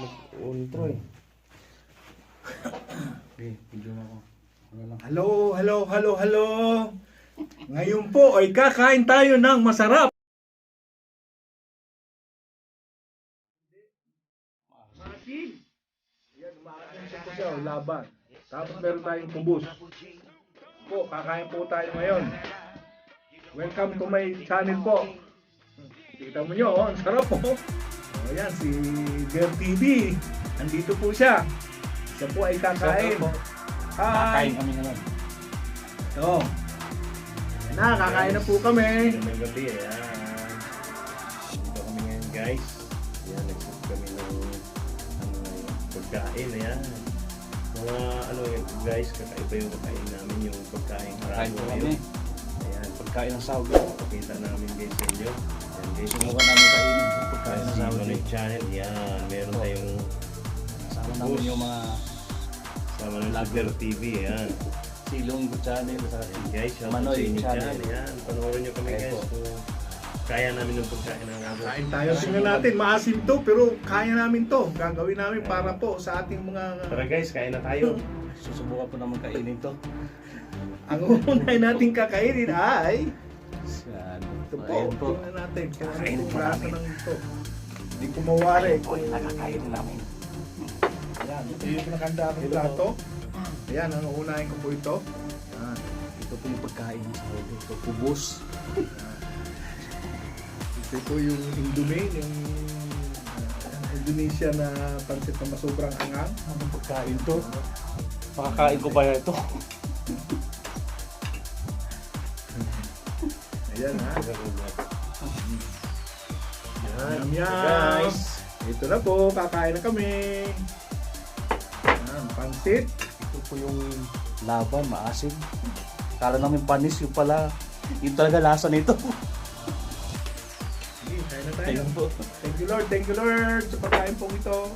Mag-ultra eh. Okay, video na ako. Hello, hello, hello, hello. Ngayon po ay kakain tayo ng masarap. Maasim. Yan, maasim siya po siya, laban. Tapos meron tayong kubus. Po, kakain po tayo ngayon. Welcome to my channel po. Kita mo nyo, oh, ang sarap po. Ayan, si Girl TV. Nandito po siya. Siya po ay kakain. Hi! Kakain kami ngayon. Ito. Ayan na, kakain na po kami. Magandang gabi, ayan. Dito kami ngayon guys. Ayan, nagsit kami ng ano, pagkain, ayan. Mga ano yun guys, kakaiba yung kakain namin yung pagkain Kain harago po kami. Ayan, Pagkain ng sahog. pakita namin Channel, yan. Meron Oh. tayong Kasama namin yung mga sama ng Lager TV, ayan. silong channel sa Ayan guys, shout out Manoy inyo Channel. dyan. Ayan, panoorin nyo kami Ayan guys. po. Kung kaya namin ng pagkain ng harago. Kain tayo. Tingnan natin, maasim to, pero kaya namin to. Gagawin namin para po sa ating mga... Tara guys, kain na tayo. Susubukan po naman kainin to. Ang unay nating kakainin ay... Yan. Ito po, Ayan po. tingnan natin kung ano Kakainin itong po namin. ng ito. Hindi ko mawari. Po, yung nakakainin namin. Ayan, ito yung pinakanda ng plato. Ayan, ang unahin ko po ito. Ayan. Ito po yung pagkain ng sahog. Ito, kubos. Ito po yung Indomie, yung Indonesia na pansit na masobrang angang. Anong pagkain to? Makakain ko ba ito? Ayan ha. Yum, yum. Guys, Ito na po, kakain na kami. Ayan, pansit. Ito po yung laban, maasim. Kala namin panis yung pala. Yung talaga lasa nito. Sige, kain na tayo. Thank you Lord, thank you Lord sa pagkain pong ito.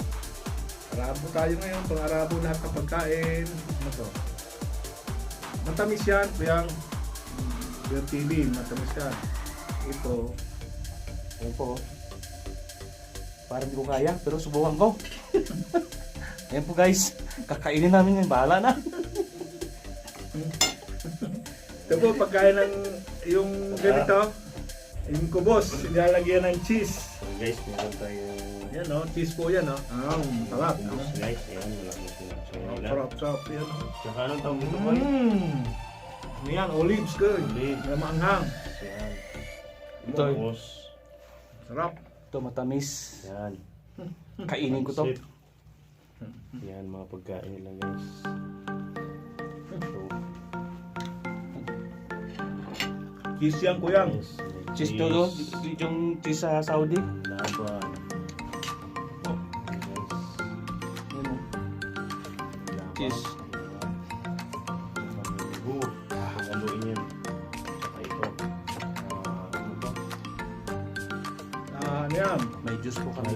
Arabo tayo ngayon, pang arabo lahat ng pagkain. Ano to? Matamis yan, kuyang Beer TV, matamis yan. Ito, po. Parang hindi ko kaya, pero subukan ko. Ayan po guys, kakainin namin yun. Bahala na. ito po pagkain ng yung ganito, yung kubos, nilalagyan ng cheese. so guys, meron tayong Yan o, cheese po yan o. Ah, sarap. Ubus, guys. Ayan, wala mo sinabi sa Ah, nila. Sarap, sarap yan o. Tsaka anong tawag dito boy? Ano yan, olives good. Olives. Maanghang. Ayan. Ito. Ubus. Sarap. Ito matamis. Yan. Kainin ko to. Sip. Yan, mga pagkain nila guys. So, Cheese yan, kuyang. guys, may Cheese to do. Yung cheese sa Saudi. Laban. Oh. Yun o. laban. Cheese.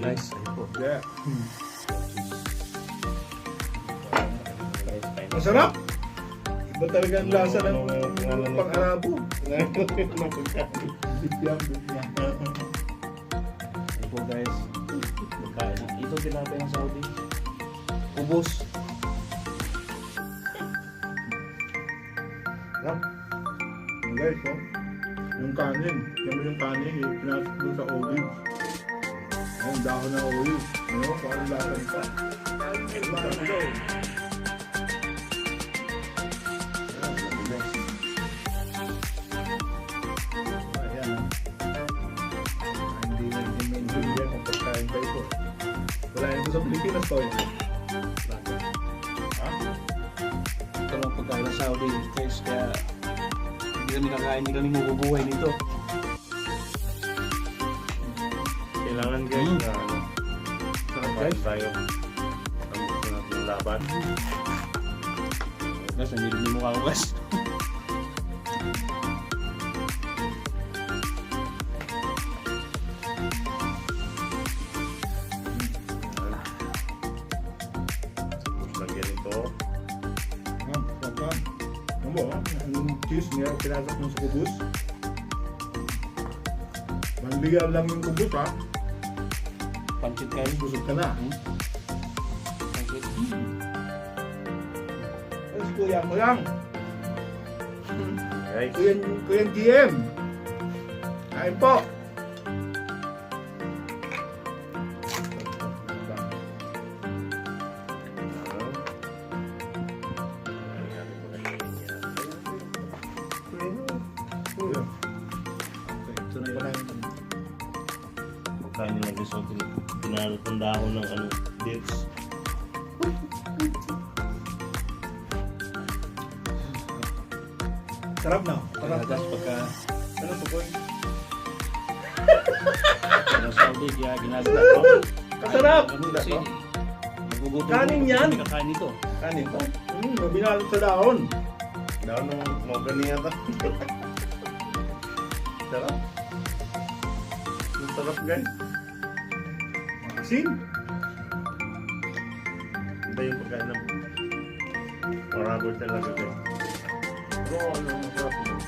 Guys. Ayun po. Yeah. Na. Masarap! Iba talaga ang lasa ng pang-arabo. Ayun po guys. Pagkain. Ito tinapay ng Saudi. Ubos. Sarap. Yung guys, oh. Yung kanin. Yung kanin, yung pinasok doon sa olives. Ayun, dahon ng olives. Ano, parang lasa nito. Masarap daw. Wala ito sa Pilipinas to eh. Ha? Ito lang pagkain ng Saudi guys. Kaya hindi kami kakain, hindi kami mabubuhay nito. Kailangan guys Mm. na ano, Guys, guys. tayo. Gusto natin ng laban. Guys, ang hilig ni mukha ko guys. Tapos ka. Ano niya, pinasok mo sa kubus. Manligan lang yung kubus ha. Pancit kayo. Busog ka na. Hmm? Pancit. Yes, kuya, kuya. Guys, Kuya, kuya GM. Kain po. Ito na yung- Pagkain nila gusto ko, pinarot ng dahon ng ano, dips. Sarap na. Sarap. Tapos pagka Ano po, Koy? sa Saudi, kaya ginagawa ko. Kasarap. Ano nagugutom Kanin ko, yan. Kakain ito. Kanin to. Hmm, mabinalot sa dahon. Dahon ng mogani yata. Sarap. Ang sarap guys. Asin. Iba yung pagkain ng Orago talaga guys. Pero ano, masarap yun.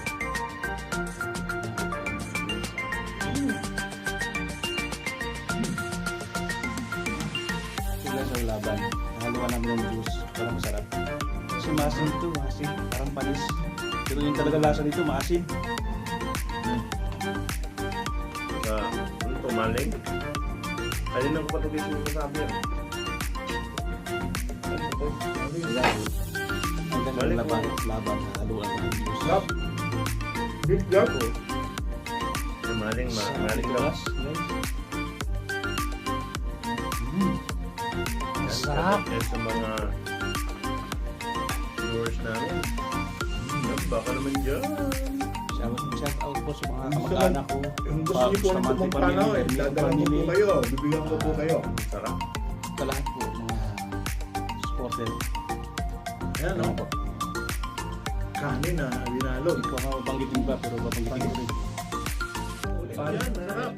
Sila sa laban. Haluan namin ng juice. Parang masarap. Kasi maasim ito, maasim. Parang panis. Pero yung talaga lasa nito, maasim. Kapatugis yung sabi yan. To? Kaya, ang ganda ng laban, laban. Sarap. Beef jug. Yung maling, maling. Yan, Sarap. yan sa mga viewers namin. Baka naman dyan. Shout, shout out po sa mga kamag-anak ko. Kung gusto niyo po ng tumong panaw, eh, dadala ko po kayo. Bibigyan ko po kayo. Sarap. Sa lahat po, mga supporter. Ayan, no? Po? Kanin na binalot. Hindi ko ako banggitin ba, pero babanggitin ko rin. Ayan, sarap.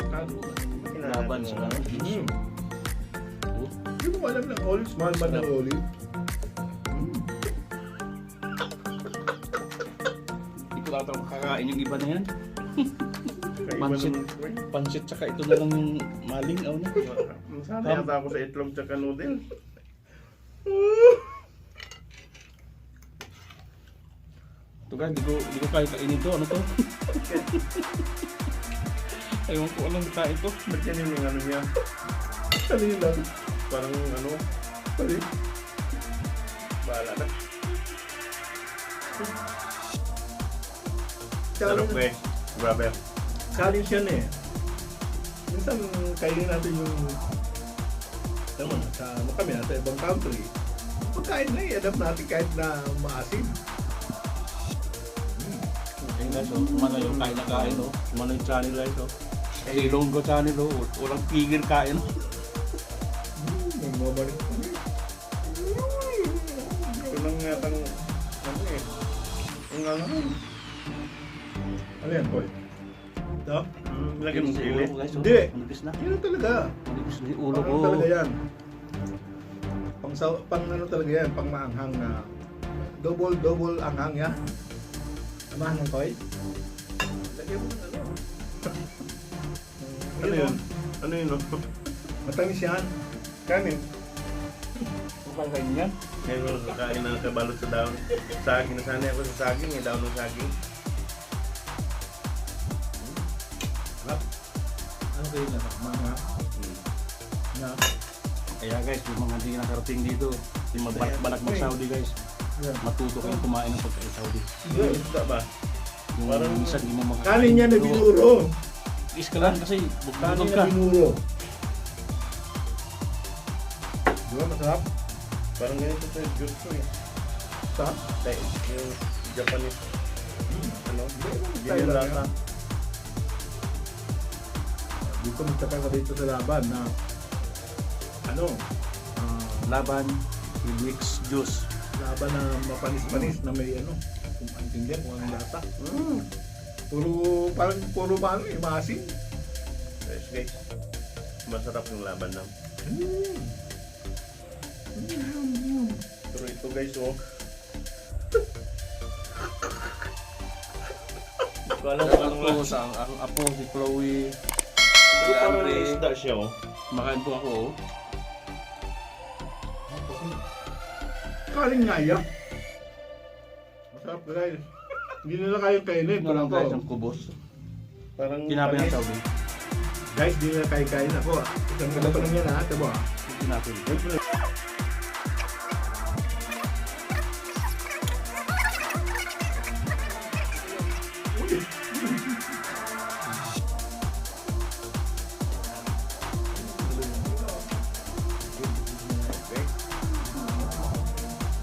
Laban sa ano, juice. Hmm. Hindi mo alam ng olives. Mahal ba ng olive? Ko lang makakain yung iba na yan. Pansit. kwek. Pansit tsaka ito na lang yung maling. Ano na? Masama yata ako sa itlog tsaka noodle. Ito ka, hindi ko, hindi ko kaya kainin ito. Ano to? Ewan ko anong kain ito. Ba't yan yung ano niya? Ano yun lang? Parang ano, Pali. bahala na. Sarap eh. Grabe. challenge yan eh. Minsan kainin natin yung tama, sa ano kami, nasa ibang country. Pagkain na i-adapt natin kahit na maasim. Ayun guys, oh. Kumano yung kain na kain, oh. Kumano yung channel guys, oh. Eh, Ilonggo channel, oh. Walang pigil kain, oh. Hmm, nagmamalik kami. Ito lang yatang ano eh. Ang ano. Ano yan, boy? Ito? Mm, lagyan mo guys, oh. Hindi. Manipis na. Yun ang talaga. Manipis na yung ulo ko. Parang talaga yan. Pang, sa, pang ano talaga yan, pang maanghang na double double anghang yan. Amahan ng koy. Lagyan mo ng ano. Ano yun? Ano yun? oh? Matamis yan. Kanin. Kaya kainin yan. Ngayon kakain na kabalot sa daon. Saging. Nasanay ako sa saging. Eh, daon ng saging. Kaya guys, yung mga hindi nakarating dito, yung magbalak-balak mag-Saudi guys, matuto kayong kumain ng pagkain Saudi. Hindi, isda ba? Yung Parang- minsan hindi mo makakain. Kanin yan na binuro. Is ka lang kasi Kanin bugtog na ka. binuro. Di ba masarap? Parang ganito sa juice ko eh. Sarap. Yung Japanese. Ano? Ganyan lang. Dito magtaka ka dito sa laban na ano, ah, Laban, yung mix juice. laban na mapanis-panis na may ano, kung maintindihan kung anong lata. Mm. Puro, parang puro ba ano eh, maasim. Guys, guys. Masarap yung laban na. Mm. Pero ito guys, oh. Wala sa apo, sa ang apo si Chloe, si Pero parang Andre, isda siya, oh. Makain po ako. oh. Kaling nga yan. Masarap guys. Hindi nila kayang kainin. Ito lang guys ang kubos. Parang Tinapay ng panis. tawag. guys, di nila kaya kain ako. ah. Isang gala pa lang yan ha. Tabo ha. Tinapay.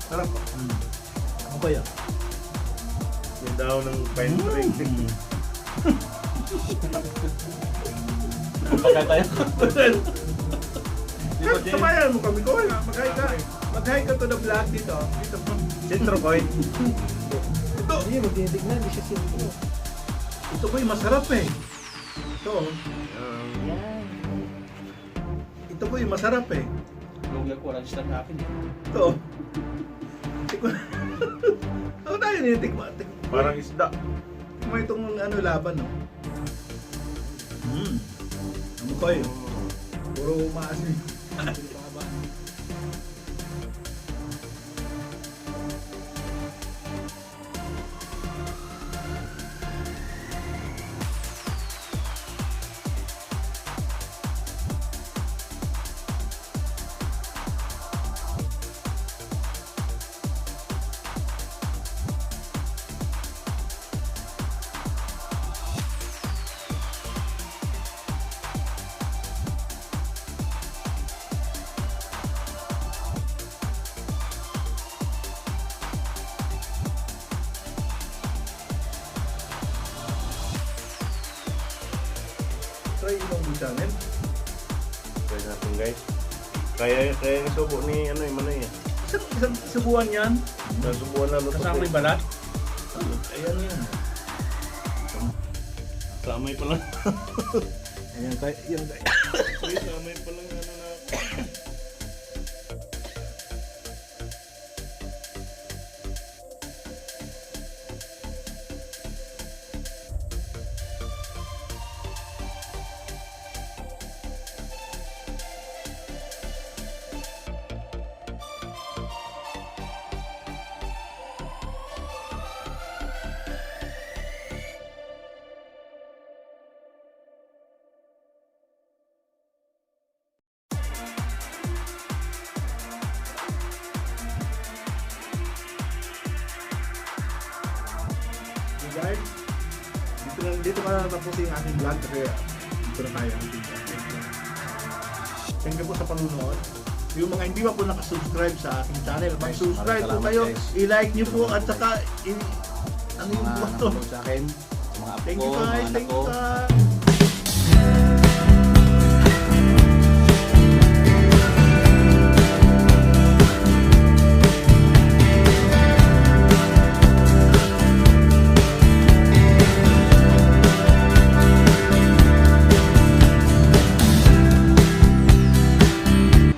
Sarap. Ano ba yan? Yung daw ng pine tree. Pagkain tayo. Kahit Samayan mo kami ko. Mag-hi ka. Mag-hi ka to the vlog dito. Dito po. Citrocoin. Ito. Hindi, magtitignan, hindi siya simple. Ito yung masarap eh. Ito. Yan. Ito yung masarap eh. Lugi ako, start na akin. eh. Ito. Tikman. Ako tayo ninitikman. Tikman Parang isda. mo itong ano laban no. Hmm. Ano ko eh. Puro maasim. Try mga channel. Try natin guys. Kaya kaya yung subo ni ano yung manay eh. Isang, isang subuan yan. Nasubuan na luto. Kasama yung balat. Ayan yan. Samay pa lang. Ayan tayo, yan pa lang ano na. Dito na, yung aking vlog kasi dito na kaya ang ating. Thank you po sa panunood. Yung mga hindi pa po nakasubscribe sa aking channel, mag-subscribe po kayo, i-like nyo po at saka i- ano yung Mga button. nanonood sa akin. Mga apo Thank ko, you mga guys, thank ko. you guys.